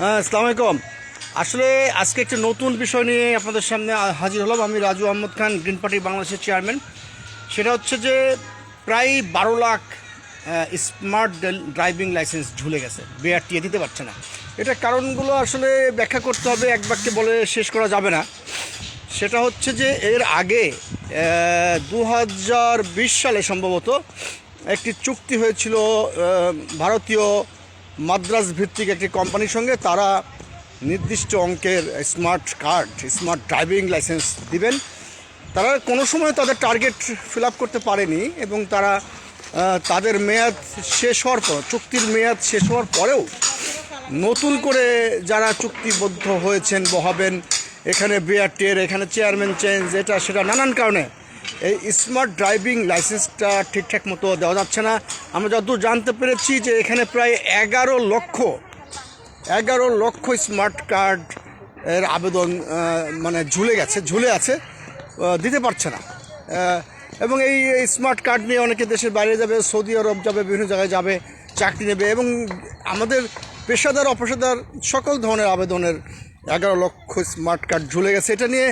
হ্যাঁ আসসালামু আলাইকুম। আসলে আজকে একটা নতুন বিষয় নিয়ে আপনাদের সামনে হাজির হলাম আমি রাজু আহমদ খান গ্রিন পার্টি বাংলাদেশের চেয়ারম্যান সেটা হচ্ছে যে প্রায় বারো লাখ স্মার্ট ড্রাইভিং লাইসেন্স ঝুলে গেছে। বিআরটিএ দিতে পারছে না। এটা কারণগুলো আসলে ব্যাখ্যা করতে হবে, এক বাক্যে বলে শেষ করা যাবে না। সেটা হচ্ছে যে এর আগে দু হাজার বিশ সালে সম্ভবত একটি চুক্তি হয়েছিল ভারতীয় মাদ্রাজ ভিত্তিক একটি কোম্পানির সঙ্গে তারা নির্দিষ্ট অঙ্কের smart card smart driving licence দিবেন। তারা কোনো সময় তাদের টার্গেট ফিল আপ করতে পারেনি এবং তারা তাদের মেয়াদ শেষ হওয়ার পর, চুক্তির মেয়াদ শেষ হওয়ার পরেও নতুন করে যারা চুক্তিবদ্ধ হয়েছেন, বহাবেন, এখানে বিআরটির এখানে চেয়ারম্যান চেঞ্জ এটা, সেটা নানান কারণে এই স্মার্ট ড্রাইভিং লাইসেন্সটা ঠিকঠাক মতো দেওয়া যাচ্ছে না। আমরা যতদূর জানতে পেরেছি যে এখানে প্রায় এগারো লক্ষ এগারো লক্ষ স্মার্ট কার্ড এর আবেদন মানে ঝুলে গেছে, ঝুলে আছে দিতে পারছে না। এবং এই স্মার্ট কার্ড নিয়ে অনেকে দেশের বাইরে যাবে, সৌদি আরব যাবে, বিভিন্ন জায়গায় যাবে, চাকরি নেবে এবং আমাদের পেশাদার, অপেশাদার সকল ধরনের আবেদনের এগারো লক্ষ স্মার্ট কার্ড ঝুলে গেছে। এটা নিয়ে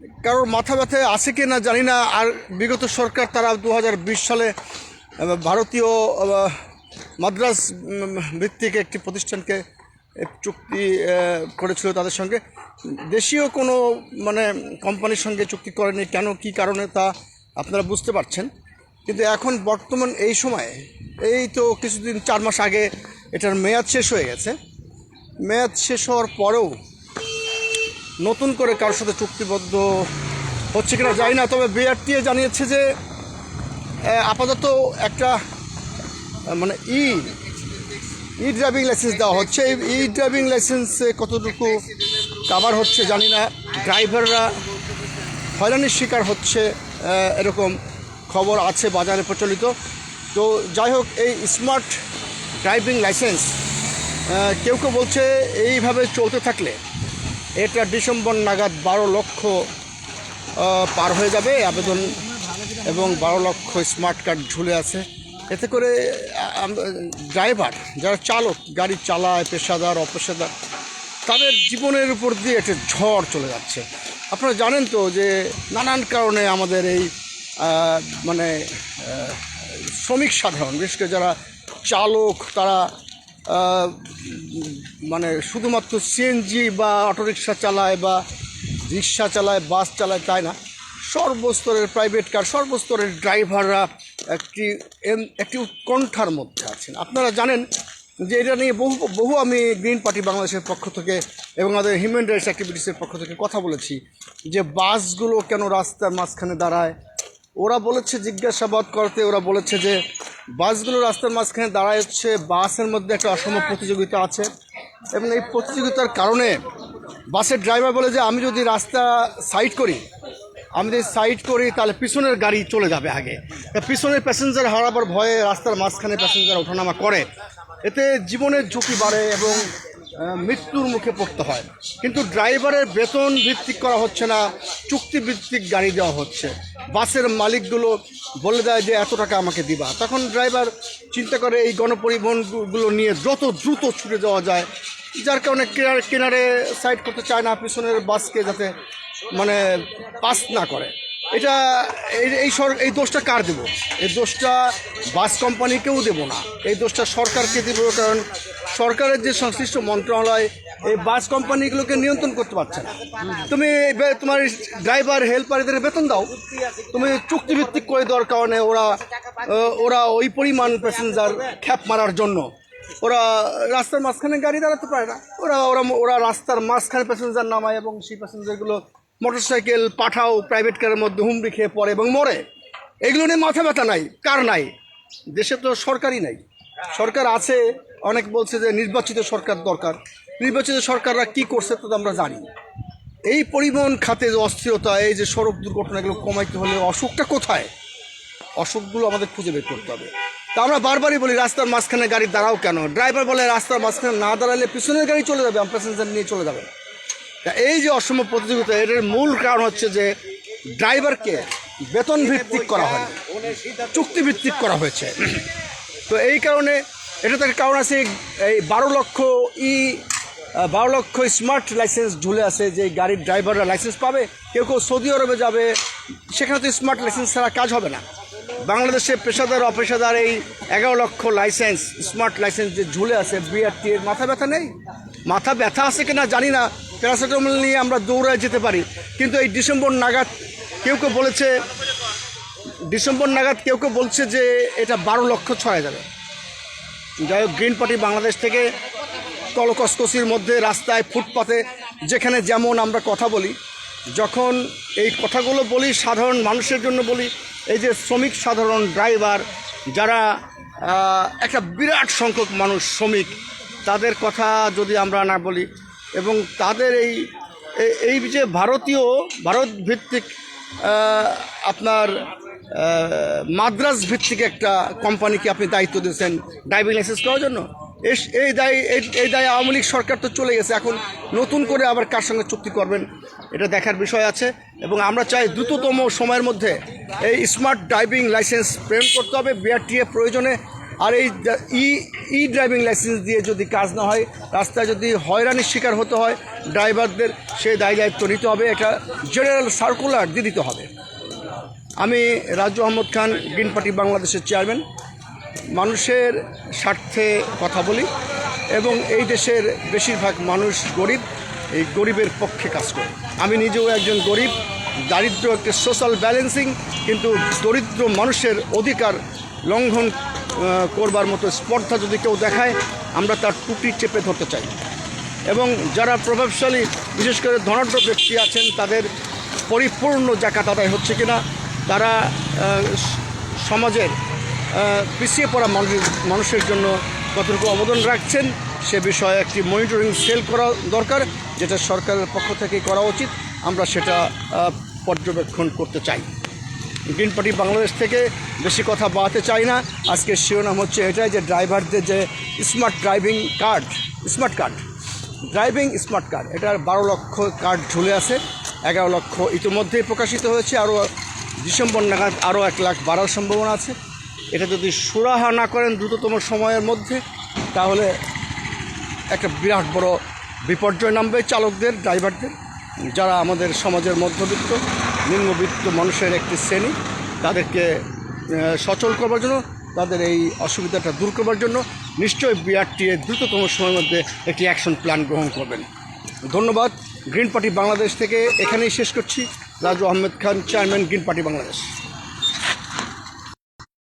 কারোর মাথা ব্যথা আছে কি না জানি না। আর বিগত সরকার তারা দু হাজার বিশ সালে ভারতীয় আহ, মাদ্রাজ ভিত্তিক একটি প্রতিষ্ঠানকে চুক্তি করেছিল তাদের সঙ্গে। দেশীয় কোনো মানে কোম্পানির সঙ্গে চুক্তি করেনি। কেন কি কারণে তা আপনারা বুঝতে পারছেন? কিন্তু এখন বর্তমান এই সময়ে এই তো কিছুদিন চার মাস আগে এটার মেয়াদ শেষ হয়ে গেছে। মেয়াদ শেষ হওয়ার পরেও নতুন করে কারোর সাথে চুক্তিবদ্ধ হচ্ছে কিনা জানি না, তবে বিআরটিএ জানিয়েছে যে আপাতত একটা মানে ই ই ড্রাইভিং লাইসেন্স দেওয়া হচ্ছে। এই ই ড্রাইভিং লাইসেন্সে কতটুকু কাভার হচ্ছে জানি না। ড্রাইভাররা হয়রানির শিকার হচ্ছে এরকম খবর আছে বাজারে প্রচলিত। তো যাই হোক, এই স্মার্ট ড্রাইভিং লাইসেন্স কেউ কেউ বলছে এইভাবে চলতে থাকলে এটা ডিসেম্বর নাগাদ বারো লক্ষ পার হয়ে যাবে আবেদন এবং বারো লক্ষ স্মার্ট কার্ড ঝুলে আছে। এতে করে ড্রাইভার যারা চালক, গাড়ি চালায়, পেশাদার, অপেশাদার, তাদের জীবনের উপর দিয়ে একটা ঝড় চলে যাচ্ছে। আপনারা জানেন তো যে নানান কারণে আমাদের এই মানে শ্রমিক সাধারণ, বিশেষ করে যারা চালক, তারা মানে শুধুমাত্র সিএনজি বা অটোরিকশা চালায় বা রিক্সা চালায়, বাস চালায় তাই না? সর্বস্তরের প্রাইভেট কার সর্বস্তরের ড্রাইভাররা একটি একটি উৎকণ্ঠার মধ্যে আছেন। আপনারা জানেন যে এটা নিয়ে বহু বহু আমি গ্রিন পার্টি বাংলাদেশের পক্ষ থেকে এবং আমাদের হিউম্যান রাইটস অ্যাক্টিভিটিসের পক্ষ থেকে কথা বলেছি যে বাসগুলো কেন রাস্তার মাঝখানে দাঁড়ায়। ওরা বলেছে, জিজ্ঞাসাবাদ করতে ওরা বলেছে যে বাসগুলো রাস্তার মাঝখানে দাঁড়ায় হচ্ছে বাসের মধ্যে একটা অসম প্রতিযোগিতা আছে। এবং এই প্রতিযোগিতার কারণে বাসের ড্রাইভার বলে যে, আমি যদি রাস্তা সাইড করি, আমি যদি সাইড করি, তাহলে পিছনের গাড়ি চলে যাবে আগে। পিছনের প্যাসেঞ্জার হারাবার ভয়ে রাস্তার মাঝখানে প্যাসেঞ্জার ওঠানামা করে। এতে জীবনের ঝুঁকি বাড়ে এবং মৃত্যুর মুখে পড়তে হয়। কিন্তু ড্রাইভারের বেতন ভিত্তিক করা হচ্ছে না, চুক্তি ভিত্তিক গাড়ি দেওয়া হচ্ছে। বাসের মালিকগুলো বলে দেয় যে, এত টাকা আমাকে দিবা। তখন ড্রাইভার চিন্তা করে, এই গণপরিবহনগুলো নিয়ে যত দ্রুত ছুটে যাওয়া যায়। যার কারণে কেনারে কেনারে সাইড করতে চায় না, পিছনের বাসকে যাতে মানে পাস না করে। এটা এই সর এই দোষটা কার দেবো? এই দোষটা বাস কোম্পানিকেও দেবো না। এই দোষটা সরকারকে দেবো, কারণ সরকারের যে সংশ্লিষ্ট মন্ত্রণালয়, এই বাস কোম্পানিগুলোকে নিয়ন্ত্রণ করতে পারছে না। তুমি তোমার ড্রাইভার, হেল্পারদের বেতন দাও। তুমি চুক্তিভিত্তিক করে দেওয়ার কারণে ওরা ওরা ওই পরিমাণ প্যাসেঞ্জার খ্যাপ মারার জন্য। ওরা রাস্তার মাঝখানে গাড়ি দাঁড়াতে পারে না। ওরা ওরা ওরা রাস্তার মাঝখানে প্যাসেঞ্জার নামায় এবং সেই প্যাসেঞ্জারগুলো মোটরসাইকেল পাঠাও প্রাইভেট কারের মধ্যে হুমড়ি খেয়ে পড়ে এবং মরে। এগুলো নিয়ে মাথা ব্যথা নাই, কার নাই? দেশে তো সরকারই নাই। সরকার আছে অনেক বলছে যে নির্বাচিত সরকার দরকার। নির্বাচিত সরকাররা কি করছে তো আমরা জানি। এই পরিবহন খাতে যে অস্থিরতা, এই যে সড়ক দুর্ঘটনা এগুলো কমাইতে হলে অসুখটা কোথায়? অসুখগুলো আমাদের খুঁজে বের করতে হবে। তা আমরা বারবারই বলি, রাস্তার মাঝখানে গাড়ি দাঁড়াও কেন? ড্রাইভার বলে, রাস্তার মাঝখানে না দাঁড়ালে পিছনের গাড়ি চলে যাবে প্যাসেঞ্জার নিয়ে চলে যাবে। তা এই যে অসম প্রতিযোগিতা, এটার মূল কারণ হচ্ছে যে ড্রাইভারকে বেতন ভিত্তিক করা হয় চুক্তি ভিত্তিক করা হয়েছে। তো এই কারণে এটা তার কারণ আছে, এই বারো লক্ষ ই বারো লক্ষ স্মার্ট লাইসেন্স ঝুলে আছে যে গাড়ির ড্রাইভাররা লাইসেন্স পাবে, কেউ কেউ সৌদি আরবে যাবে, সেখানে তো স্মার্ট লাইসেন্স ছাড়া কাজ হবে না। বাংলাদেশে পেশাদার, অপেশাদার এই এগারো লক্ষ লাইসেন্স স্মার্ট লাইসেন্স যে ঝুলে আছে বিআরটি এর মাথা ব্যথা নেই? মাথা ব্যথা আছে কিনা জানি না প্যারাসিটামল নিয়ে আমরা দৌড়ায় যেতে পারি। কিন্তু এই ডিসেম্বর নাগাদ কেউ কেউ বলেছে, ডিসেম্বর নাগাদ কেউ কেউ বলছে যে এটা বারো লক্ষ ছয় যাবে যাই হোক গ্রিন পার্টি বাংলাদেশ থেকে কলকসকসির মধ্যে রাস্তায় ফুটপাতে, যেখানে যেমন আমরা কথা বলি, যখন এই কথাগুলো বলি, সাধারণ মানুষের জন্য বলি, এই যে শ্রমিক সাধারণ ড্রাইভার, যারা একটা বিরাট সংখ্যক মানুষ শ্রমিক, তাদের কথা যদি আমরা না বলি, এবং তাদের এই এই- যে ভারতীয় ভারত ভিত্তিক আপনার আহ, মাদ্রাজ ভিত্তিক একটা কোম্পানিকে আপনি দায়িত্ব দিয়েছেন ড্রাইভিং লাইসেন্স করার জন্য। এই দায় এই দায় আওয়ামী লীগ সরকার তো চলে গেছে এখন নতুন করে আবার কার সঙ্গে চুক্তি করবেন এটা দেখার বিষয় আছে। এবং আমরা চাই দ্রুততম সময়ের মধ্যে এই স্মার্ট ড্রাইভিং লাইসেন্স প্রেরণ করতে হবে বিআরটিএ প্রয়োজনে আর এই ই ই ড্রাইভিং লাইসেন্স দিয়ে যদি কাজ না হয়, রাস্তায় যদি হয়রানির শিকার হতে হয় ড্রাইভারদের সেই দায় দায়িত্ব নিতে হবে, এটা জেনারেল সার্কুলার দিয়ে দিতে হবে। আমি রাজু আহমদ খান গ্রিন পার্টি বাংলাদেশের চেয়ারম্যান মানুষের স্বার্থে কথা বলি এবং এই দেশের বেশিরভাগ মানুষ গরিব, এই গরিবের পক্ষে কাজ করে। আমি নিজেও একজন গরিব, দারিদ্র একটি সোশ্যাল ব্যালেন্সিং কিন্তু দরিদ্র মানুষের অধিকার লঙ্ঘন করবার মতো স্পর্ধা যদি কেউ দেখায়, আমরা তার টুটি চেপে ধরতে চাই। এবং যারা প্রভাবশালী, বিশেষ করে ধনাঢ্য ব্যক্তি আছেন, তাদের পরিপূর্ণ জাকাত আদায় হচ্ছে কিনা, তারা সমাজের পিছিয়ে পড়া মানুষের মানুষের জন্য কতটুকু অবদান রাখছেন, সে বিষয়ে একটি মনিটরিং সেল করা দরকার, যেটা সরকারের পক্ষ থেকে করা উচিত। আমরা সেটা পর্যবেক্ষণ করতে চাই। গ্রিন পার্টি বাংলাদেশ থেকে বেশি কথা বাড়াতে চাই না। আজকে শিরোনাম হচ্ছে এটাই যে ড্রাইভারদের যে smart driving card, smart card, driving smart card, এটার বারো লক্ষ কার্ড ঝুলে আছে, এগারো লক্ষ ইতিমধ্যেই প্রকাশিত হয়েছে, আরও ডিসেম্বর নাগাদ আরও এক লাখ বাড়ার সম্ভাবনা আছে। এটা যদি সুরাহা না করেন দ্রুততম সময়ের মধ্যে, তাহলে একটা বিরাট বড় বিপর্যয় নামবে চালকদের, ড্রাইভারদের, যারা আমাদের সমাজের মধ্যবিত্ত। নিম্নবিত্ত মানুষের একটি শ্রেণি, তাদেরকে সচল করবার জন্য, তাদের এই অসুবিধাটা দূর করবার জন্য নিশ্চয়ই বিআরটিএ দ্রুততম সময়ের মধ্যে একটি অ্যাকশন প্ল্যান গ্রহণ করবেন। ধন্যবাদ। গ্রিন পার্টি বাংলাদেশ থেকে এখানেই শেষ করছি। Raju Ahmed Khan, chairman, Green Party Bangladesh.